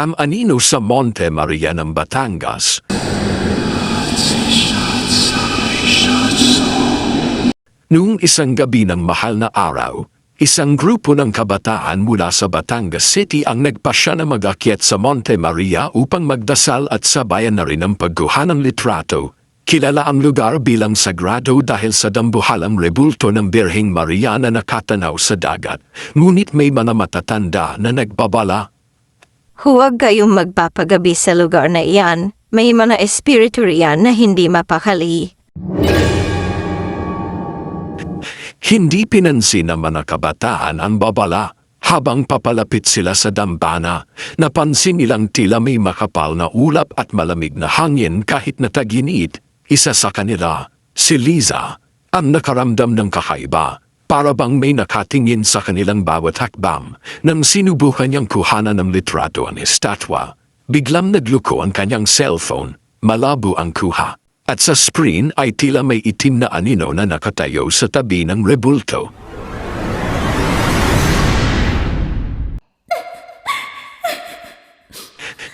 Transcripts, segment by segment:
Ang anino sa Monte Maria ng Batangas. Noong isang gabi ng mahal na araw, isang grupo ng kabataan mula sa Batangas City ang nagpasya na mag-akyat sa Monte Maria upang magdasal at sabayan na rin ang pagkuha ng litrato. Kilala ang lugar bilang sagrado dahil sa dambuhalang rebulto ng Birhing Maria na nakatanaw sa dagat, ngunit may mga matatanda na nagbabala Huwag kayong magpapagabi sa lugar na iyan. May mga espiritu riyan na hindi mapakali. Hindi pinansin ng mga kabataan ang babala. Habang papalapit sila sa dambana, napansin nilang tila may makapal na ulap at malamig na hangin kahit na taginit. Isa sa kanila, si Liza, ang nakaramdam ng kakaiba. Para bang may nakatingin sa kanilang bawat hakbam nang sinubukan niyang kuhanan ng litrato ang estatwa. Biglang nagluko ang kanyang cellphone, malabo ang kuha. At sa screen ay tila may itim na anino na nakatayo sa tabi ng rebulto.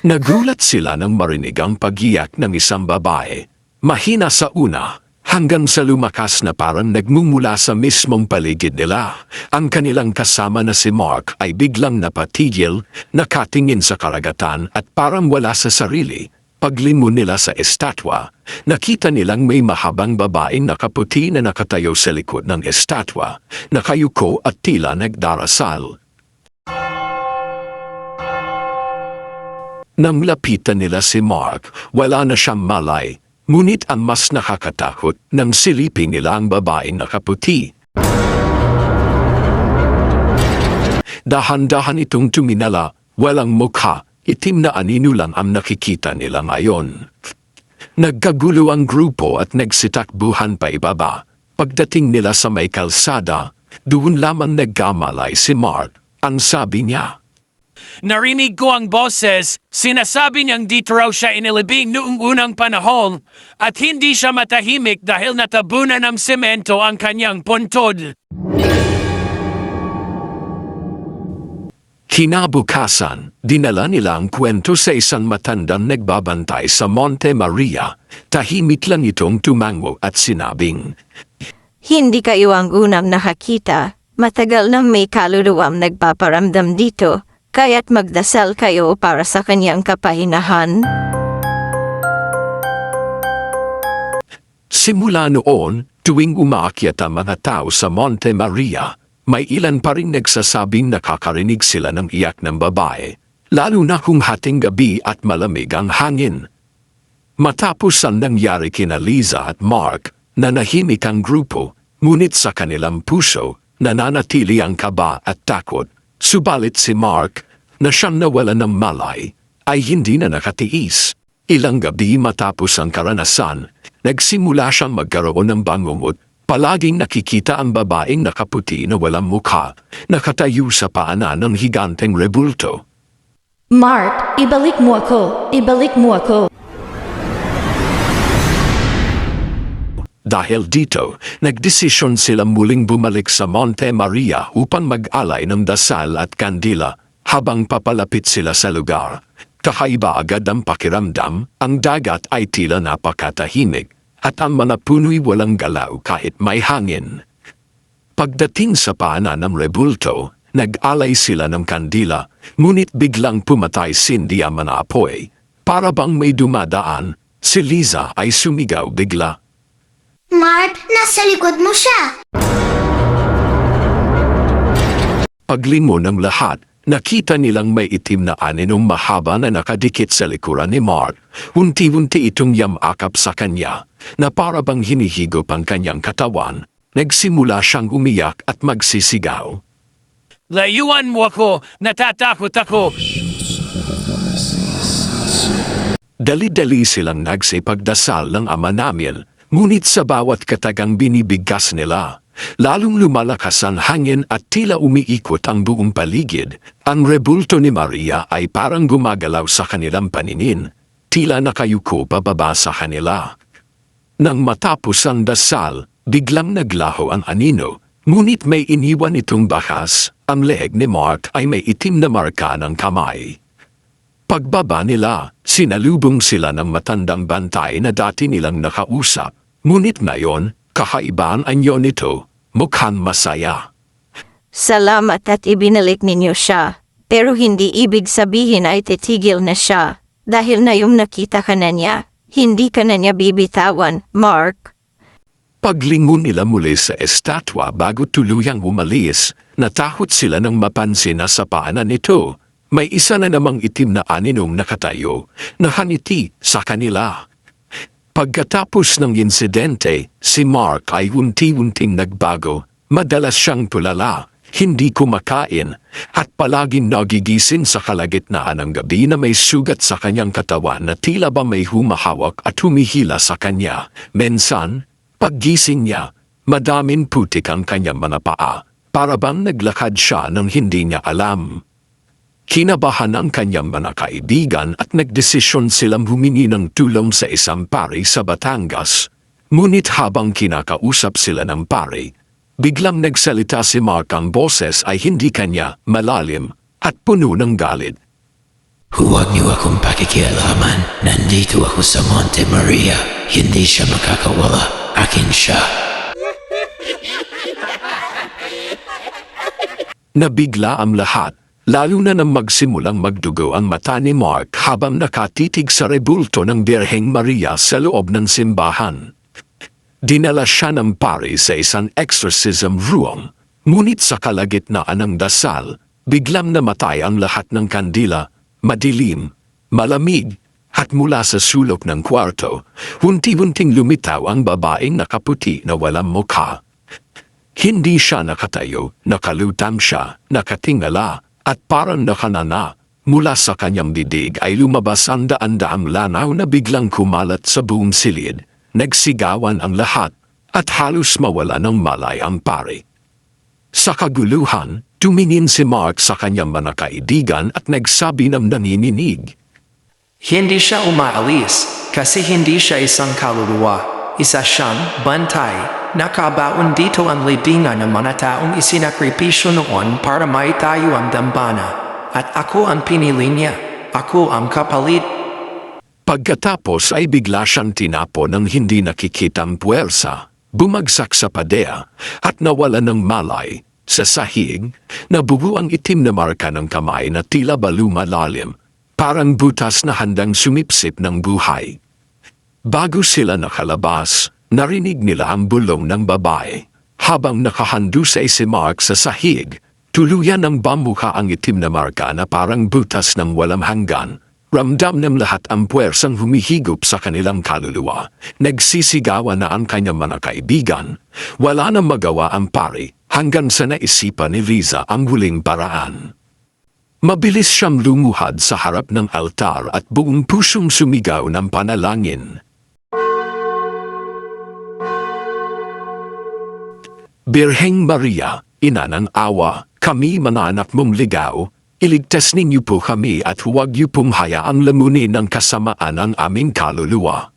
Nagulat sila nang marinig ang pagiyak ng isang babae. Mahina sa una, hanggang sa lumakas na parang nagmumula sa mismong paligid nila. Ang kanilang kasama na si Mark ay biglang napatigil, nakatingin sa karagatan at parang wala sa sarili. Paglingon nila sa estatwa, nakita nilang may mahabang babaeng nakaputi na nakatayo sa likod ng estatwa, nakayuko at tila nagdarasal. Nang lapitan nila si Mark, wala na siyang malay. Ngunit ang mas nakakatakot nang silipin nila ang babaeng nakaputi. Dahan-dahan itong tuminala, walang mukha, itim na anino lang ang nakikita nila ngayon. Nagkagulo ang grupo at nagsitakbuhan pa ibaba. Pagdating nila sa may kalsada, doon lamang nagkamalay si Mark. Ang sabi niya, Narinig ko ang boses, sinasabi niyang dito raw siya inilibing noong unang panahon at hindi siya matahimik dahil natabunan ng semento ang kanyang puntod. Kinabukasan, dinala nila ang kwento sa isang matandang nagbabantay sa Monte Maria. Tahimik lang itong tumango at sinabing, Hindi kayo ang unang nakakita. Matagal nang may kaluluwang nagpaparamdam dito, kaya't magdasal kayo para sa kanyang kapahinahan. Simula noon, tuwing umaakyat ang mga tao sa Monte Maria, may ilan pa rin nagsasabing nakakarinig sila ng iyak ng babae, lalo na kung hating gabi at malamig ang hangin. Matapos ang nangyari kina Liza at Mark, nanahimik ang grupo, ngunit sa kanilang puso, nananatili ang kaba at takot. Subalit si Mark, na siyang nawala ng malay, ay hindi na nakatiis. Ilang gabi matapos ang karanasan, nagsimula siyang magkaroon ng bangungot. Palaging nakikita ang babaeng nakaputi na walang mukha, nakatayo sa paanan ng higanteng rebulto. Mark, ibalik mo ako. Ibalik mo ako. Dahil dito, nagdesisyon sila muling bumalik sa Monte Maria upang mag-alay ng dasal at kandila habang papalapit sila sa lugar. Kakaiba agad ang pakiramdam, ang dagat ay tila napakatahimik at ang mga puno'y walang galaw kahit may hangin. Pagdating sa paanan ng rebulto, nag-alay sila ng kandila, ngunit biglang pumatay sindi ang mga apoy. Para bang may dumadaan, si Liza ay sumigaw bigla. Mark, nasa likod mo siya. Paglingon ng lahat, nakita nilang may itim na aninong mahaba na nakadikit sa likuran ni Mark. Unti-unti itong yamakap sa kanya, na para bang hinihigop ang kanyang katawan. Nagsimula siyang umiyak at magsisigaw. Layuan mo ako, natatakot ako. Dali-dali silang nagsipagdasal ng ama namin, ngunit sa bawat katagang binibigkas nila, lalong lumalakas ang hangin at tila umiikot ang buong paligid. Ang rebulto ni Maria ay parang gumagalaw sa kanilang paninin, tila nakayuko pababa sa kanila. Nang matapos ang dasal, biglang naglaho ang anino, ngunit may iniwan itong bakas, ang leeg ni Mark ay may itim na marka ng kamay. Pagbaba nila, sinalubong sila ng matandang bantay na dati nilang nakausap. Ngunit ngayon, kakaiba ang anyo nito, mukhang masaya. Salamat at ibinalik ninyo siya. Pero hindi ibig sabihin ay titigil na siya. Dahil na yung nakita ka na niya, hindi ka na niya bibitawan, Mark. Paglingon nila muli sa estatwa bago tuluyang umalis, natakot sila nang mapansin na sa paanan nito. May isa na namang itim na aninong nakatayo, nakaniti sa kanila. Pagkatapos ng insidente, si Mark ay unti-unting nagbago. Madalas siyang tulala, hindi kumakain, at palaging nagigising sa kalagitnaan ng gabi na may sugat sa kanyang katawan na tila ba may humahawak at humihila sa kanya. Mensan, paggising niya, madaming putik ang kanyang mga paa, para bang naglakad siya nang hindi niya alam. Kinabahan ang kanyang mga kaibigan at nagdesisyon silang humingi ng tulong sa isang pari sa Batangas. Ngunit habang kinakausap sila ng pari, biglang nagsalita si Mark ang boses ay hindi kanya malalim at puno ng galit. Huwag niyo akong pakikialaman. Nandito ako sa Monte Maria. Hindi siya makakawala. Akin siya. Nabigla ang lahat, lalo na nang magsimulang magdugo ang mata ni Mark habang nakatitig sa rebulto ng Birheng Maria sa loob ng simbahan. Dinala siya ng pari sa isang exorcism room, ngunit sa kalagitnaan ng dasal, biglang namatay ang lahat ng kandila, madilim, malamig, at mula sa sulok ng kwarto, hunti-hunting lumitaw ang babaeng nakaputi na walang mukha. Hindi siya nakatayo, nakalutang siya, nakatingala, at parang nakanana. Mula sa kanyang bibig ay lumabas ang daan-daang lanaw na biglang kumalat sa buong silid. Nagsigawan ang lahat, at halos mawala ng malay ang pari. Sa kaguluhan, tumingin si Mark sa kanyang mga kaibigan at nagsabi ng nanininig. Hindi siya umaalis kasi hindi siya isang kaluluwa. Isa siyang bantay. Nakabaon dito ang libingan ng mga taong isinakripisyo noon para maitayo ang dambana. At ako ang pinili niya. Ako ang kapalit. Pagkatapos ay bigla siyang tinapo ng hindi nakikitang puwersa, bumagsak sa padea, at nawala ng malay. Sa sahig, nabuo ang itim na marka ng kamay na tila ba lumalalim, parang butas na handang sumipsip ng buhay. Bago sila nakalabas, narinig nila ang bulong ng babae. Habang nakahandusay si Mark sa sahig, tuluyan ng bamuka ang itim na marka na parang butas ng walang hanggan. Ramdam ng lahat ang puwersang humihigop sa kanilang kaluluwa. Nagsisigawan na ang kanyang mga kaibigan. Wala na magawa ang pari hanggang sa naisipan ni Riza ang huling paraan. Mabilis siyang lumuhad sa harap ng altar at buong pusong sumigaw ng panalangin. Birheng Maria, ina ng awa, kami mga anak mong ligaw, iligtas ninyo po kami at huwag niyo pong hayaang lamunin ng kasamaan ang aming kaluluwa.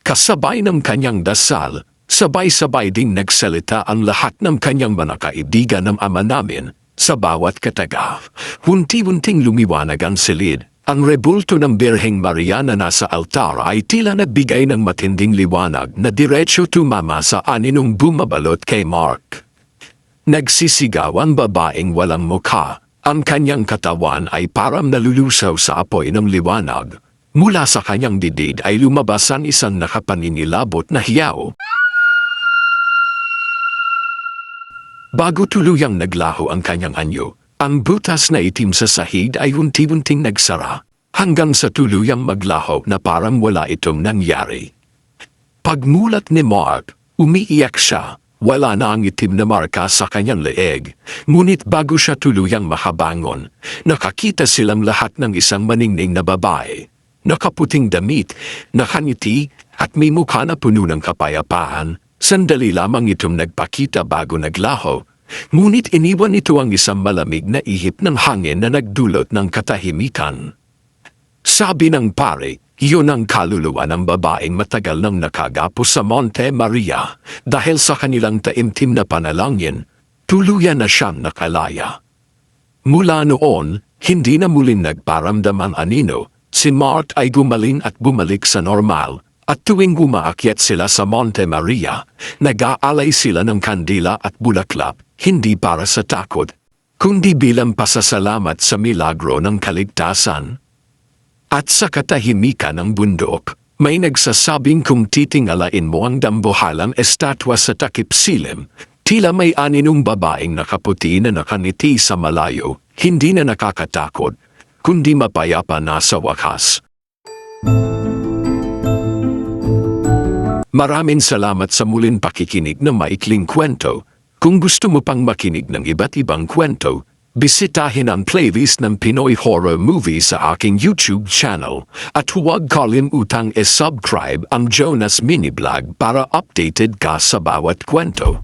Kasabay ng kanyang dasal, sabay-sabay ding nagsalita ang lahat ng kanyang mga kaibigan ng ama namin sa bawat kataga. Hunti-hunting lumiwanag ang silid. Ang rebulto ng Birheng Maria na nasa altar ay tila nagbigay ng matinding liwanag na diretso tumama sa aninong bumabalot kay Mark. Nagsisigaw ang babaeng walang mukha. Ang kanyang katawan ay parang nalulusaw sa apoy ng liwanag. Mula sa kanyang didid ay lumabas ang isang nakapaninilabot na hiyaw. Bago tuluyang naglaho ang kanyang anyo, ang butas na itim sa sahig ay unti-unting nagsara hanggang sa tuluyang maglaho na parang wala itong nangyari. Pagmulat ni Mark, umiiyak siya. Wala na ang itim na marka sa kanyang leeg. Ngunit bago siya tuluyang makabangon, nakakita silang lahat ng isang maningning na babae. Nakaputing damit, nakaniti, at may mukha na puno ng kapayapaan. Sandali lamang itong nagpakita bago naglaho. Ngunit iniwan ito ang isang malamig na ihip ng hangin na nagdulot ng katahimikan. Sabi ng pare, iyon ang kaluluwa ng babaeng matagal nang nakagapos sa Monte Maria dahil sa kanilang taimtim na panalangin, tuluyan na siyang nakalaya. Mula noon, Hindi na muling nagparamdam ang anino, si Mart ay gumaling at bumalik sa normal, at tuwing umaakyat sila sa Monte Maria, nag-aalay sila ng kandila at bulaklak, hindi para sa takot, kundi bilang pasasalamat sa milagro ng kaligtasan. At sa katahimikan ng bundok, may nagsasabing kung titingalain mo ang dambuhalang estatwa sa takip silim, tila may aninong babaeng nakaputi na nakaniti sa malayo, hindi na nakakatakot, kundi mapayapa na sa wakas. Maraming salamat sa muling pakikinig ng maikling kwento. Kung gusto mo pang makinig ng iba't ibang kwento, bisitahin ang playlist ng Pinoy Horror Movie sa aking YouTube channel at huwag kalimutang e-subscribe ang Jonas Mini Vlog para updated ka sa bawat kwento.